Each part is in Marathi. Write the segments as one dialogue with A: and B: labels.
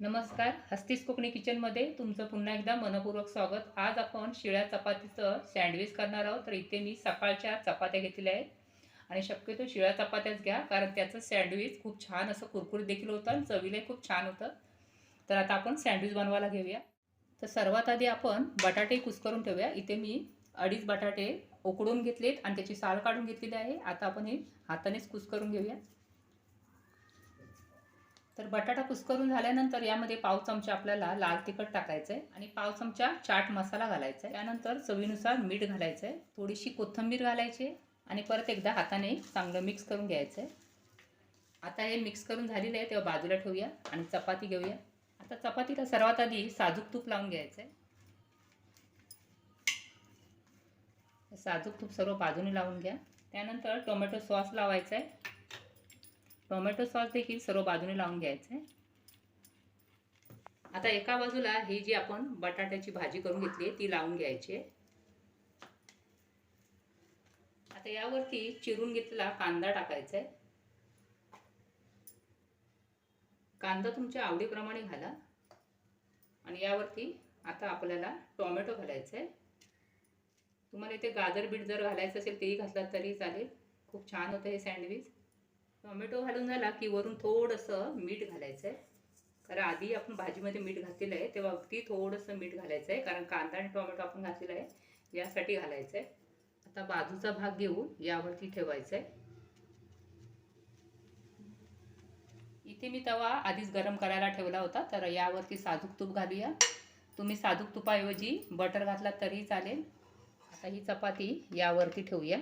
A: नमस्कार हस्तीस कोकणी किचनमध्ये तुमचं पुन्हा एकदा मनपूर्वक स्वागत. आज आपण शिळ्या चपातीचं सँडविच करणार आहोत. तर इथे मी सकाळच्या चपात्या घेतलेल्या आहेत. आणि शक्यतो शिळ्या चपात्याच घ्या कारण त्याचं सँडविच खूप छान असं कुरकुरीत देखील होतं आणि चवीलाही खूप छान होतं. तर आता आपण सँडविच बनवायला घेऊया. तर सर्वात आधी आपण बटाटे कुसकरून ठेवूया. इथे मी अडीच बटाटे उकडून घेतलेत आणि त्याची साल काढून घेतलेली आहे. आता आपण हे हातानेच कुस्करून घेऊया. तर बटाटा कुस्करून झाल्यानंतर यामध्ये पाव चमचा आपल्याला लाल तिखट टाकायचं आहे आणि पाव चमचा चाट मसाला घालायचा आहे त्यानंतर चवीनुसार मीठ घालायचं आहे थोडीशी कोथिंबीर घालायची आणि परत एकदा हाताने चांगलं मिक्स करून घ्यायचं आहे आता हे मिक्स करून झालेलं आहे तेव्हा बाजूला ठेवूया आणि चपाती घेऊया. आता चपातीला सर्वात आधी साजूक तूप लावून घ्यायचं आहे साजूक तूप सर्व बाजूने लावून घ्या. त्यानंतर टोमॅटो सॉस लावायचा आहे टोमॅटो सॉस देखील सर्व बाजूने लावून घ्यायचं. आहे आता एका बाजूला ही जी आपण बटाट्याची भाजी करून घेतली आहे ती लावून घ्यायची आहे. आता यावरती चिरून घेतलेला कांदा टाकायचा आहे. कांदा तुमच्या आवडीप्रमाणे घाला. आणि यावरती आता आपल्याला टोमॅटो घालायचं आहे. तुम्हाला इथे गाजर बीट जर घालायचं असेल तेही घातलात तरी चालेल. खूप छान होतं हे सँडविच. टोमॅटो घालून झाला की वरून थोडंसं मीठ घालायचं आहे कारण आधी आपण भाजीमध्ये मीठ घातलेलं आहे तेव्हा अगदी थोडंसं मीठ घालायचं आहे कारण कांदा आणि टोमॅटो आपण घातलेला आहे यासाठी घालायचं आहे आता बाजूचा भाग घेऊन यावरती ठेवायचा आहे इथे मी तवा आधीच गरम करायला ठेवला होता तर यावरती साजूक तूप घालूया. तुम्ही साजूक तुपाऐवजी बटर घातला तरी चालेल. आता ही चपाती यावरती ठेवूया.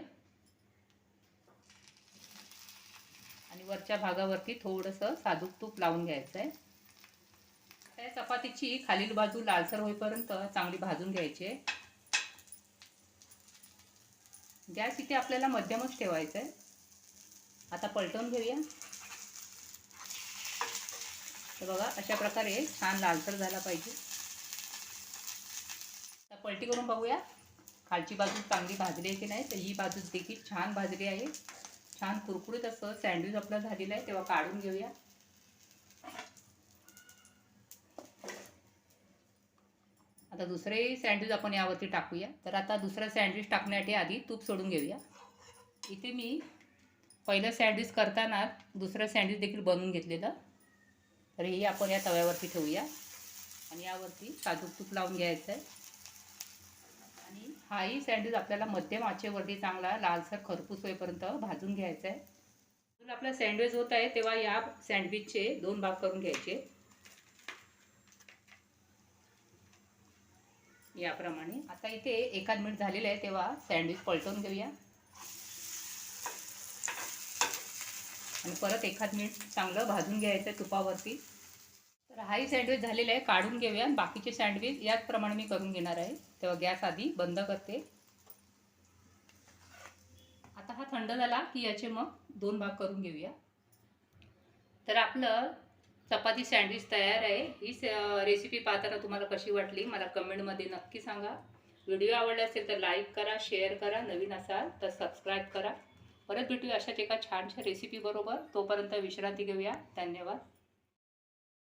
A: आणि वरच्या भागावरती थोडंसं साजूक तूप लावून घ्यायचं आहे त्या चपातीची खालील बाजू लालसर होईपर्यंत चांगली भाजून घ्यायची आहे. गॅस इथे आपल्याला मध्यमच ठेवायचं आहे आता पलटवून घेऊया. तर बघा अशा प्रकारे छान लालसर झाला पाहिजे. आता पलटी करून बघूया. खालची बाजू चांगली भाजली आहे की नाही तर ही बाजू देखील छान भाजली आहे. छान कुरकुरीत असं सँडविच आपलं झालेलं आहे तेव्हा काढून घेऊया. आता दुसरे सँडविच आपण यावरती टाकूया. तर आता दुसरं सँडविच टाकण्यासाठी आधी तूप सोडून घेऊया. इथे मी पहिलं सँडविच करताना दुसरं सँडविच देखील बनवून घेतलेलं. तर हे आपण या तव्यावरती ठेवूया. आणि यावरती काजूक तूप लावून घ्यायचं आहे हाही सँडविच आपल्याला मध्यम आचेवरती चांगला लालसर खरपूस होईपर्यंत भाजून घ्यायचा आहे अजून आपला सँडविच होत आहे तेव्हा या सँडविचचे दोन भाग करून घ्यायचे. याप्रमाणे. आता इथे एकाच मिनिट झालेलं आहे तेव्हा सँडविच पलटवून घेऊया. आणि परत एखाद मिनिट चांगलं भाजून घ्यायचं आहे तुपावरती. तर हाही सँडविच झालेलं आहे काढून घेऊया आणि बाकीचे सँडविच याचप्रमाणे मी करून घेणार आहे. तेव्हा गॅस आधी बंद करते. आता हा थंड झाला की याचे मग दोन भाग करून घेऊया. तर आपलं चपाती सँडविच तयार आहे. ही रेसिपी पाहताना तुम्हाला कशी वाटली मला कमेंटमध्ये नक्की सांगा. व्हिडिओ आवडला असेल तर लाईक करा शेअर करा नवीन असाल तर सबस्क्राईब करा. परत भेटूया अशाच एका छानशा रेसिपीबरोबर तोपर्यंत विश्रांती घेऊया. धन्यवाद.